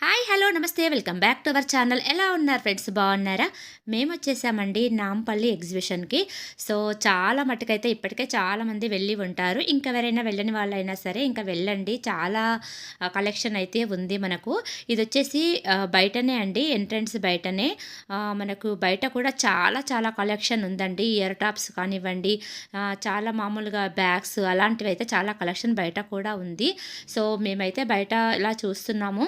Hi hello నమస్తే. Welcome back to our channel. ఎలా ఉన్నారు ఫ్రెండ్స్? బాగున్నారా? మేము వచ్చేసామండి నాంపల్లి ఎగ్జిబిషన్కి. సో చాలా మటుకైతే ఇప్పటికే చాలామంది వెళ్ళి ఉంటారు. ఇంకా ఎవరైనా వెళ్ళని వాళ్ళైనా సరే ఇంకా వెళ్ళండి. చాలా కలెక్షన్ అయితే ఉంది మనకు. ఇది వచ్చేసి బయటనే అండి. ఎంట్రన్స్ బయటనే. మనకు బయట కూడా చాలా చాలా కలెక్షన్ ఉందండి. ఇయర్ టాప్స్ కానివ్వండి చాలా మామూలుగా బ్యాగ్స్ అలాంటివి అయితే చాలా కలెక్షన్ బయట కూడా ఉంది. సో మేమైతే బయట ఇలా చూస్తున్నాము.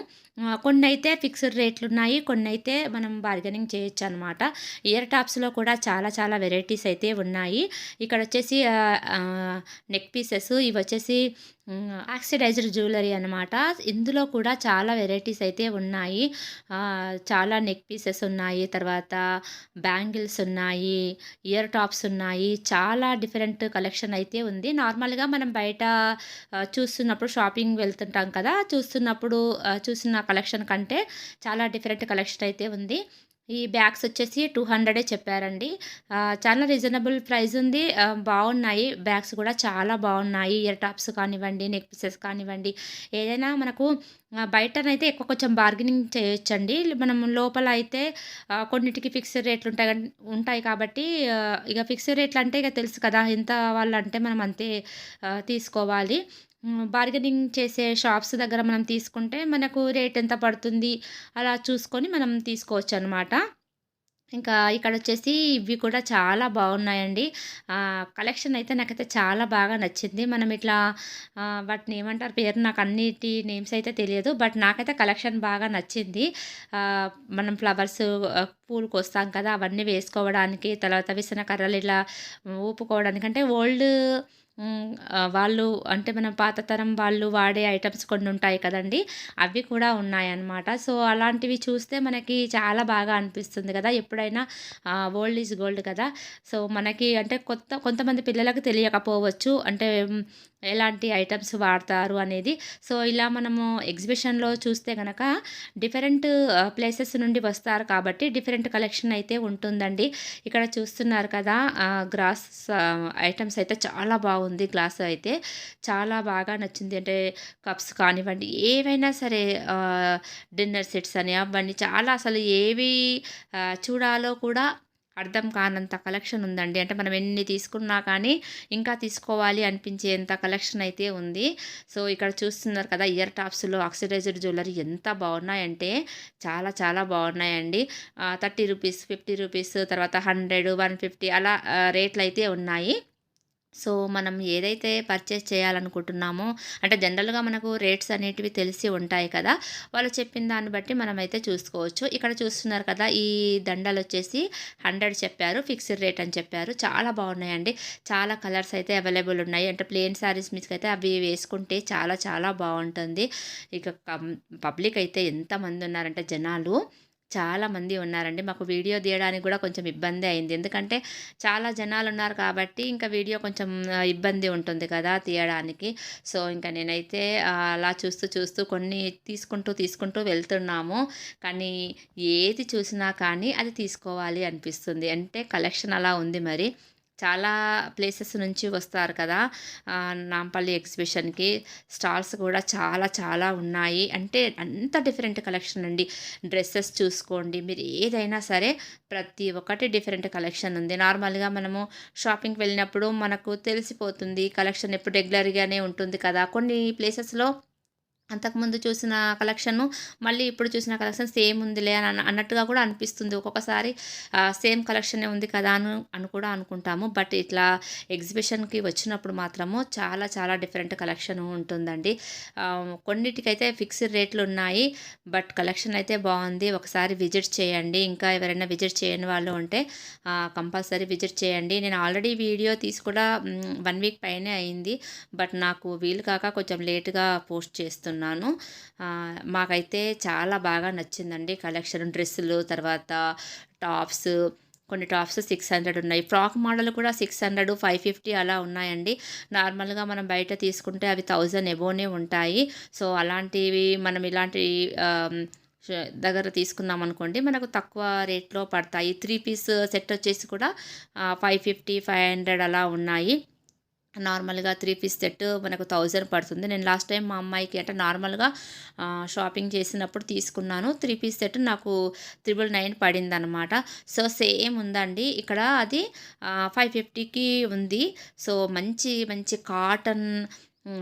కొన్ని అయితే ఫిక్స్డ్ రేట్లు ఉన్నాయి కొన్ని అయితే మనం బార్గెనింగ్ చేయొచ్చు అనమాట ఇయర్ టాప్స్లో కూడా చాలా చాలా వెరైటీస్ అయితే ఉన్నాయి. ఇక్కడ వచ్చేసి నెక్ పీసెస్ ఇవి వచ్చేసి ఆక్సిడైజ్డ్ జ్యువెలరీ అనమాట ఇందులో కూడా చాలా వెరైటీస్ అయితే ఉన్నాయి. చాలా నెక్ పీసెస్ ఉన్నాయి తర్వాత బ్యాంగిల్స్ ఉన్నాయి ఇయర్ టాప్స్ ఉన్నాయి. చాలా డిఫరెంట్ కలెక్షన్ అయితే ఉంది. నార్మల్గా మనం బయట చూస్తున్నప్పుడు షాపింగ్ వెళ్తుంటాం కదా చూస్తున్నప్పుడు చూసిన కలెక్షన్ కంటే చాలా డిఫరెంట్ కలెక్షన్ అయితే ఉంది. ఈ బ్యాగ్స్ వచ్చేసి టూ హండ్రెడే చెప్పారండి. చాలా రీజనబుల్ ప్రైస్ ఉంది. బాగున్నాయి. బ్యాగ్స్ కూడా చాలా బాగున్నాయి. ఇయర్ టాప్స్ కానివ్వండి నెక్ పీసెస్ కానివ్వండి. ఏదైనా మనకు బయటనైతే ఎక్కువ కొంచెం బార్గెనింగ్ చేయొచ్చండి. మనం లోపల అయితే కొన్నిటికి ఫిక్స్డ్ రేట్లు ఉంటాయి ఉంటాయి కాబట్టి ఇక ఫిక్స్డ్ రేట్లు అంటే ఇక తెలుసు కదా ఎంత వాళ్ళు అంటే మనం అంతే తీసుకోవాలి. బార్గెనింగ్ చేసే షాప్స్ దగ్గర మనం తీసుకుంటే మనకు రేట్ ఎంత పడుతుంది అలా చూసుకొని మనం తీసుకోవచ్చు అనమాట ఇంకా ఇక్కడ వచ్చేసి ఇవి కూడా చాలా బాగున్నాయండి. కలెక్షన్ అయితే నాకైతే చాలా బాగా నచ్చింది. మనం ఇట్లా వాటిని ఏమంటారు పేరు నాకు అన్నిటి నేమ్స్ అయితే తెలియదు బట్ నాకైతే కలెక్షన్ బాగా నచ్చింది. మనం ఫ్లవర్స్ పూలు కోస్తాం కదా అవన్నీ వేసుకోవడానికి తర్వాత విసన కర్రలు ఇలా ఊపుకోవడానికి అంటే ఓల్డ్ వాళ్ళు అంటే మన పాత తరం వాళ్ళు వాడే ఐటమ్స్ కొన్ని ఉంటాయి కదండి. అవి కూడా ఉన్నాయన్నమాట. సో అలాంటివి చూస్తే మనకి చాలా బాగా అనిపిస్తుంది కదా. ఎప్పుడైనా ఓల్డ్ ఈజ్ గోల్డ్ కదా. సో మనకి అంటే కొత్త కొంతమంది పిల్లలకు తెలియకపోవచ్చు. అంటే ఎలాంటి ఐటమ్స్ వాడతారు అనేది. సో ఇలా మనము ఎగ్జిబిషన్లో చూస్తే కనుక డిఫరెంట్ ప్లేసెస్ నుండి వస్తారు కాబట్టి డిఫరెంట్ కలెక్షన్ అయితే ఉంటుందండి. ఇక్కడ చూస్తున్నారు కదా గ్రాస్ ఐటమ్స్ అయితే చాలా బాగుంది. ఉంది గ్లాస్ అయితే. చాలా బాగా నచ్చింది. అంటే కప్స్ కానివ్వండి ఏవైనా సరే డిన్నర్ సెట్స్ అని అవన్నీ చాలా అసలు ఏవి చూడాలో కూడా అర్థం కానంత కలెక్షన్ ఉందండి. అంటే మనం ఎన్ని తీసుకున్నా కానీ ఇంకా తీసుకోవాలి అనిపించేంత కలెక్షన్ అయితే ఉంది. సో ఇక్కడ చూస్తున్నారు కదా ఇయర్ టాప్స్లో ఆక్సిడైజ్డ్ జ్యువెలరీ ఎంత బాగున్నాయంటే చాలా చాలా బాగున్నాయండి. థర్టీ రూపీస్ ఫిఫ్టీ రూపీస్ తర్వాత హండ్రెడ్ వన్ ఫిఫ్టీ అలా రేట్లు అయితే ఉన్నాయి. సో మనం ఏదైతే పర్చేస్ చేయాలనుకుంటున్నామో అంటే జనరల్గా మనకు రేట్స్ అనేటివి తెలిసి ఉంటాయి కదా వాళ్ళు చెప్పిన దాన్ని బట్టి మనమైతే చూసుకోవచ్చు. ఇక్కడ చూస్తున్నారు కదా ఈ దండలు వచ్చేసి హండ్రెడ్ చెప్పారు ఫిక్స్డ్ రేట్ అని చెప్పారు. చాలా బాగున్నాయండి. చాలా కలర్స్ అయితే అవైలబుల్ ఉన్నాయి. అంటే ప్లెయిన్ శారీస్ మీద అయితే అవి వేసుకుంటే చాలా చాలా బాగుంటుంది. ఇక పబ్లిక్ అయితే ఎంతమంది ఉన్నారంటే జనాలు. చాలా మంది ఉన్నారండి. మాకు వీడియో తీయడానికి కూడా కొంచెం ఇబ్బంది అయింది. ఎందుకంటే చాలా జనాలు ఉన్నారు కాబట్టి ఇంకా వీడియో కొంచెం ఇబ్బంది ఉంటుంది కదా తీయడానికి. సో ఇంకా నేనైతే అలా చూస్తూ చూస్తూ కొన్ని తీసుకుంటూ తీసుకుంటూ వెళ్తున్నాము. కానీ ఏది చూసినా కానీ అది తీసుకోవాలి అనిపిస్తుంది. అంటే కలెక్షన్ అలా ఉంది మరి. చాలా ప్లేసెస్ నుంచి వస్తారు కదా. నాంపల్లి ఎగ్జిబిషన్కి స్టాల్స్ కూడా చాలా చాలా ఉన్నాయి. అంటే అంత డిఫరెంట్ కలెక్షన్ అండి. డ్రెస్సెస్ చూసుకోండి. మీరు ఏదైనా సరే ప్రతి ఒక్కటి డిఫరెంట్ కలెక్షన్ ఉంది. నార్మల్గా మనము షాపింగ్కి వెళ్ళినప్పుడు మనకు తెలిసిపోతుంది. కలెక్షన్ ఎప్పుడు రెగ్యులర్గానే ఉంటుంది కదా. కొన్ని ప్లేసెస్లో అంతకుముందు చూసిన కలెక్షన్ మళ్ళీ ఇప్పుడు చూసిన కలెక్షన్ సేమ్ ఉందిలే అని అన్నట్టుగా కూడా అనిపిస్తుంది. ఒక్కొక్కసారి సేమ్ కలెక్షనే ఉంది కదా అని అని కూడా అనుకుంటాము. బట్ ఇట్లా ఎగ్జిబిషన్కి వచ్చినప్పుడు మాత్రము చాలా చాలా డిఫరెంట్ కలెక్షన్ ఉంటుందండి. కొన్నిటికైతే ఫిక్స్డ్ రేట్లు ఉన్నాయి. బట్ కలెక్షన్ అయితే బాగుంది. ఒకసారి విజిట్ చేయండి. ఇంకా ఎవరైనా విజిట్ చేయని వాళ్ళు ఉంటే కంపల్సరీ విజిట్ చేయండి. నేను ఆల్రెడీ వీడియో తీసి కూడా వన్ వీక్ పైనే అయింది. బట్ నాకు వీలు కాక కొంచెం లేట్గా పోస్ట్ చేస్తున్నాను ఆ, మాకైతే చాలా బాగా నచ్చిందండి కలెక్షన్ డ్రెస్సులు తర్వాత టాప్స్ కొన్ని టాప్స్ సిక్స్ హండ్రెడ్ ఉన్నాయి. ఫ్రాక్ మోడల్ కూడా సిక్స్ హండ్రెడ్ ఫైవ్ ఫిఫ్టీ అలా ఉన్నాయండి. నార్మల్గా మనం బయట తీసుకుంటే అవి థౌజండ్ ఎబోనే ఉంటాయి. సో అలాంటివి మనం ఇలాంటి దగ్గర తీసుకున్నాం అనుకోండి మనకు తక్కువ రేట్లో పడతాయి. త్రీ పీస్ సెట్ వచ్చేసి కూడా ఫైవ్ ఫిఫ్టీ ఫైవ్ హండ్రెడ్ అలా ఉన్నాయి. నార్మల్‌గా త్రీ పీస్ సెట్ మనకు థౌజండ్ పడుతుంది. నేను లాస్ట్ టైం మా అమ్మాయికి అంటే నార్మల్‌గా షాపింగ్ చేసినప్పుడు తీసుకున్నాను. త్రీ పీస్ సెట్ నాకు 999 పడిందనమాట. సో, సేమ్ ఉందండి. ఇక్కడ అది ఫైవ్ ఫిఫ్టీకి ఉంది. సో, మంచి మంచి కాటన్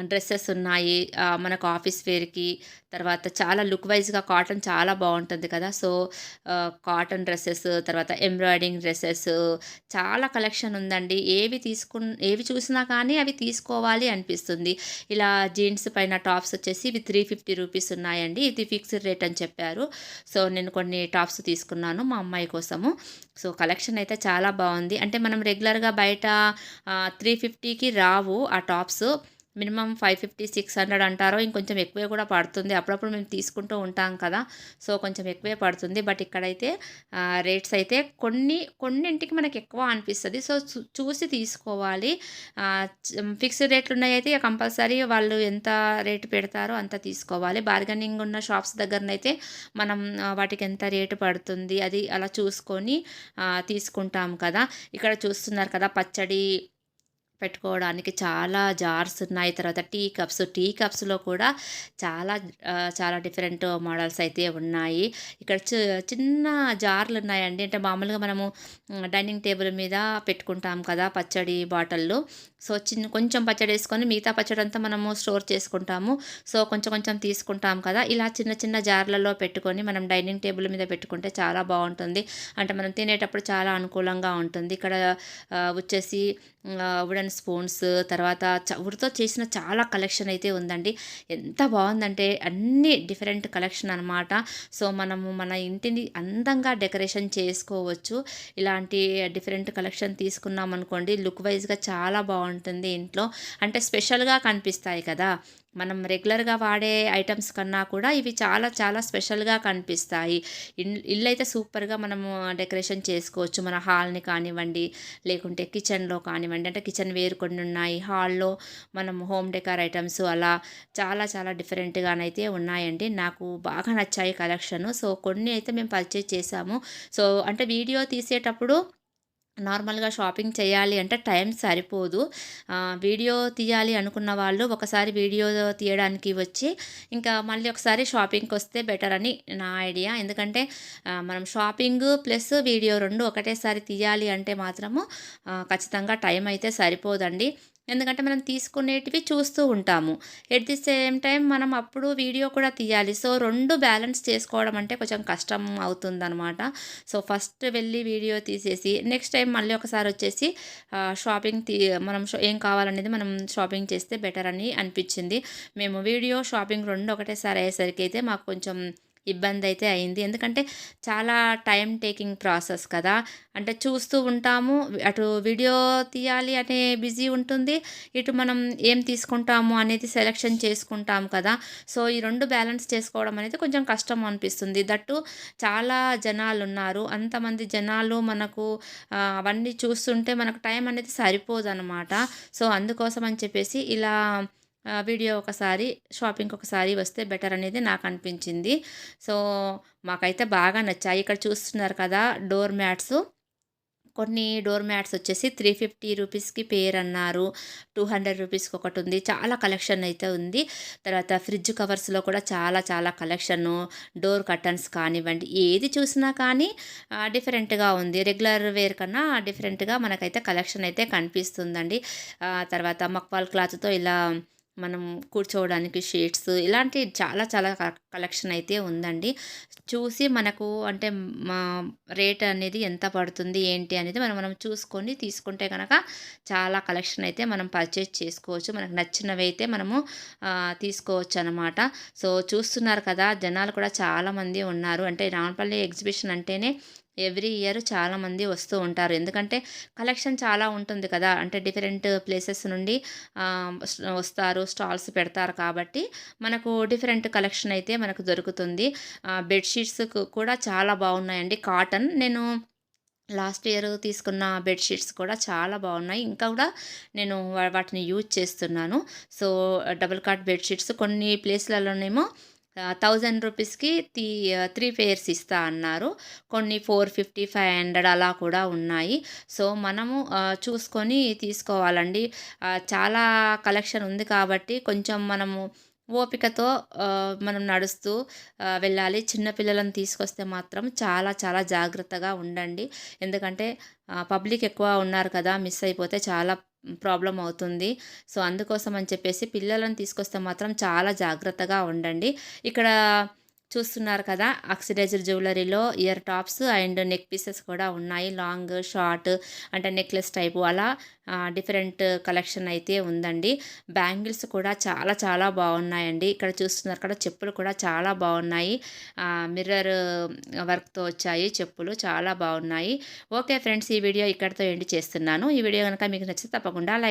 డ్రెస్సెస్ ఉన్నాయి. మనకు ఆఫీస్ వేర్‌కి తర్వాత చాలా లుక్ వైజ్గా కాటన్ చాలా బాగుంటుంది కదా! సో, కాటన్ డ్రెస్సెస్ తర్వాత ఎంబ్రాయిడరింగ్ డ్రెస్సెస్ చాలా కలెక్షన్ ఉందండి. ఏవి తీసుకు ఏవి చూసినా కానీ అవి తీసుకోవాలి అనిపిస్తుంది. ఇలా జీన్స్ పైన టాప్స్ వచ్చేసి ఇవి 350 రూపీస్ ఉన్నాయండి. ఇది ఫిక్స్డ్ రేట్ అని చెప్పారు. సో, నేను కొన్ని టాప్స్ తీసుకున్నాను మా అమ్మాయి కోసము. సో, కలెక్షన్ అయితే చాలా బాగుంది అంటే మనం రెగ్యులర్‌గా బయట త్రీ ఫిఫ్టీకి రావు ఆ టాప్స్. మినిమమ్ 550, 600 అంటారు. ఇంకొంచెం ఎక్కువే కూడా పడుతుంది. అప్పుడప్పుడు మేము తీసుకుంటూ ఉంటాం కదా! సో, కొంచెం ఎక్కువే పడుతుంది. బట్ ఇక్కడైతే రేట్స్ అయితే కొన్ని కొన్నింటికి మనకి ఎక్కువ అనిపిస్తుంది సో, చూసి తీసుకోవాలి. ఫిక్స్డ్ రేట్లు ఉన్నాయైతే కంపల్సరీ వాళ్ళు ఎంత రేటు పెడతారో అంత తీసుకోవాలి. బార్గెనింగ్ ఉన్న షాప్స్ దగ్గరనైతే మనం వాటికి ఎంత రేటు పడుతుంది అది అలా చూసుకొని తీసుకుంటాం కదా! ఇక్కడ చూస్తున్నారు కదా! పచ్చడి పెట్టుకోవడానికి చాలా జార్స్ ఉన్నాయి. తర్వాత టీ కప్స్. టీ కప్స్‌లో కూడా చాలా చాలా డిఫరెంట్ మోడల్స్ అయితే ఉన్నాయి. ఇక్కడ చిన్న జార్‌లు ఉన్నాయండి. అంటే మామూలుగా మనము డైనింగ్ టేబుల్ మీద పెట్టుకుంటాం కదా! పచ్చడి బాటిల్‌లు. సో, చిన్న కొంచెం పచ్చడి వేసుకొని మిగతా పచ్చడి అంతా మనము స్టోర్ చేసుకుంటాము. సో, కొంచెం కొంచెం తీసుకుంటాం కదా! ఇలా చిన్న చిన్న జార్‌లలో పెట్టుకొని మనం డైనింగ్ టేబుల్ మీద పెట్టుకుంటే చాలా బాగుంటుంది అంటే మనం తినేటప్పుడు చాలా అనుకూలంగా ఉంటుంది. ఇక్కడ వచ్చేసి ఉడన్ వుడెన్ స్పూన్స్ తర్వాత చవుడుతో చేసిన చాలా కలెక్షన్ అయితే ఉందండి. ఎంత బాగుందంటే అన్ని డిఫరెంట్ కలెక్షన్ అనమాట. సో, మనము మన ఇంటిని అందంగా డెకరేషన్ చేసుకోవచ్చు. ఇలాంటి డిఫరెంట్ కలెక్షన్ తీసుకున్నామనుకోండి లుక్ వైజ్గా చాలా బాగుంటుంది ఇంట్లో. అంటే స్పెషల్‌గా కనిపిస్తాయి కదా! మనం రెగ్యులర్‌గా వాడే ఐటమ్స్ కన్నా కూడా ఇవి చాలా చాలా స్పెషల్‌గా కనిపిస్తాయి. ఇల్లు అయితే సూపర్‌గా మనము డెకరేషన్ చేసుకోవచ్చు. మన హాల్‌ని కానివ్వండి, లేకుంటే కిచెన్‌లో కానివ్వండి. అంటే కిచెన్ వేరు కొన్ని ఉన్నాయి హాల్‌లో మనం హోమ్ డెకార్ ఐటమ్స్ అలా చాలా చాలా డిఫరెంట్‌గానైతే ఉన్నాయండి. నాకు బాగా నచ్చాయి కలెక్షన్ సో, కొన్ని అయితే మేము పర్చేజ్ చేసాము సో, అంటే వీడియో తీసేటప్పుడు నార్మల్‌గా షాపింగ్ చేయాలి అంటే టైం సరిపోదు. వీడియో తీయాలి అనుకున్న వాళ్ళు ఒకసారి వీడియో తీయడానికి వచ్చి ఇంకా మళ్ళీ ఒకసారి షాపింగ్కి వస్తే బెటర్ అని నా ఐడియా. ఎందుకంటే మనం షాపింగు ప్లస్ వీడియో రెండు ఒకటేసారి తీయాలి అంటే మాత్రము ఖచ్చితంగా టైం అయితే సరిపోదండి. ఎందుకంటే మనం తీసుకునేటివి చూస్తూ ఉంటాము. ఎట్ ది సేమ్ టైం మనం అప్పుడు వీడియో కూడా తీయాలి. సో, రెండు బ్యాలెన్స్ చేసుకోవడం అంటే కొంచెం కష్టం అవుతుందనమాట. సో, ఫస్ట్ వెళ్ళి వీడియో తీసేసి నెక్స్ట్ టైం మళ్ళీ ఒకసారి వచ్చేసి షాపింగ్ తీ మనం ఏం కావాలనేది మనం షాపింగ్ చేస్తే బెటర్ అని అనిపించింది మేము వీడియో, షాపింగ్ రెండు ఒకటేసారి అయితే మాకు కొంచెం ఇబ్బంది అయితే అయింది. ఎందుకంటే చాలా టైం టేకింగ్ ప్రాసెస్ కదా! అంటే చూస్తూ ఉంటాము. అటు వీడియో తీయాలి అనే బిజీ ఉంటుంది. ఇటు మనం ఏం తీసుకుంటాము అనేది సెలక్షన్ చేసుకుంటాం కదా! సో, ఈ రెండు బ్యాలెన్స్ చేసుకోవడం అనేది కొంచెం కష్టం అనిపిస్తుంది. దట్టు చాలా చాలా జనాలున్నారు. అంతమంది జనాలు మనకు అవన్నీ చూస్తుంటే మనకు టైం అనేది సరిపోదనమాట. సో, అందుకోసం అని చెప్పేసి ఇలా వీడియో ఒకసారి, షాపింగ్‌కి ఒకసారి వస్తే బెటర్ అనేది నాకు అనిపించింది సో, మాకైతే బాగా నచ్చాయి. ఇక్కడ చూస్తున్నారు కదా! డోర్ మ్యాట్స్ కొన్ని డోర్ మ్యాట్స్ వచ్చేసి 350 రూపీస్‌కి పేర్ అన్నారు. 200 రూపీస్‌కి ఒకటి ఉంది చాలా కలెక్షన్ అయితే ఉంది. తర్వాత ఫ్రిడ్జ్ కవర్స్‌లో కూడా చాలా చాలా కలెక్షను. డోర్ కర్టన్స్ కానివ్వండి, ఏది చూసినా కానీ డిఫరెంట్‌గా ఉంది. రెగ్యులర్ వేర్ కన్నా డిఫరెంట్‌గా మనకైతే కలెక్షన్ అయితే కనిపిస్తుందండి. తర్వాత మక్వాల్ క్లాత్‌తో ఇలా మనం కూర్చోవడానికి షీట్స్ ఇలాంటి చాలా చాలా కలెక్షన్ అయితే ఉందండి. చూసి మనకు అంటే మా రేట్ అనేది ఎంత పడుతుంది ఏంటి అనేది మనం మనం చూసుకొని తీసుకుంటే కనుక చాలా కలెక్షన్ అయితే మనం పర్చేజ్ చేసుకోవచ్చు. మనకు నచ్చినవి అయితే మనము తీసుకోవచ్చు అనమాట సో, చూస్తున్నారు కదా! జనాలు కూడా చాలామంది ఉన్నారు. అంటే రామపల్లి ఎగ్జిబిషన్ అంటేనే ఎవ్రీ ఇయర్ చాలామంది వస్తూ ఉంటారు. ఎందుకంటే కలెక్షన్ చాలా ఉంటుంది కదా! అంటే డిఫరెంట్ ప్లేసెస్ నుండి వస్తారు. స్టాల్స్ పెడతారు కాబట్టి మనకు డిఫరెంట్ కలెక్షన్ అయితే మనకు దొరుకుతుంది. బెడ్షీట్స్ కూడా చాలా బాగున్నాయండి కాటన్ నేను లాస్ట్ ఇయర్ తీసుకున్న బెడ్షీట్స్ కూడా చాలా బాగున్నాయి ఇంకా కూడా నేను వాటిని యూజ్ చేస్తున్నాను. సో, డబుల్ కాట్ బెడ్షీట్స్ కొన్ని ప్లేస్‌లలోనేమో థౌజండ్ రూపీస్కి త్రీ త్రీ పేర్స్ ఇస్తా అన్నారు. కొన్ని ఫోర్ ఫిఫ్టీ ఫైవ్ హండ్రెడ్ అలా కూడా ఉన్నాయి. సో మనము చూసుకొని తీసుకోవాలండి. చాలా కలెక్షన్ ఉంది కాబట్టి కొంచెం మనము ఓపికతో మనం నడుస్తూ వెళ్ళాలి. చిన్నపిల్లలను తీసుకొస్తే మాత్రం చాలా చాలా జాగ్రత్తగా ఉండండి. ఎందుకంటే పబ్లిక్ ఎక్కువ ఉన్నారు కదా మిస్ అయిపోతే చాలా ప్రాబ్లం అవుతుంది. సో అందుకోసం అని చెప్పేసి పిల్లలను తీసుకొస్తే మాత్రం చాలా జాగ్రత్తగా ఉండండి. ఇక్కడ చూస్తున్నారు కదా oxidiser జ్యువెలరీలో ear tops and neck pieces కూడా ఉన్నాయి. లాంగ్ షార్ట్ అంటే నెక్లెస్ టైపు అలా డిఫరెంట్ కలెక్షన్ అయితే ఉందండి. బ్యాంగిల్స్ కూడా చాలా చాలా బాగున్నాయండి. ఇక్కడ చూస్తున్నారు కదా చెప్పులు కూడా చాలా బాగున్నాయి. మిర్రర్ వర్క్తో వచ్చాయి చెప్పులు చాలా బాగున్నాయి. ఓకే ఫ్రెండ్స్ ఈ వీడియో ఇక్కడితో ఎండ్ చేస్తున్నాను. ఈ వీడియో కనుక మీకు నచ్చితే తప్పకుండా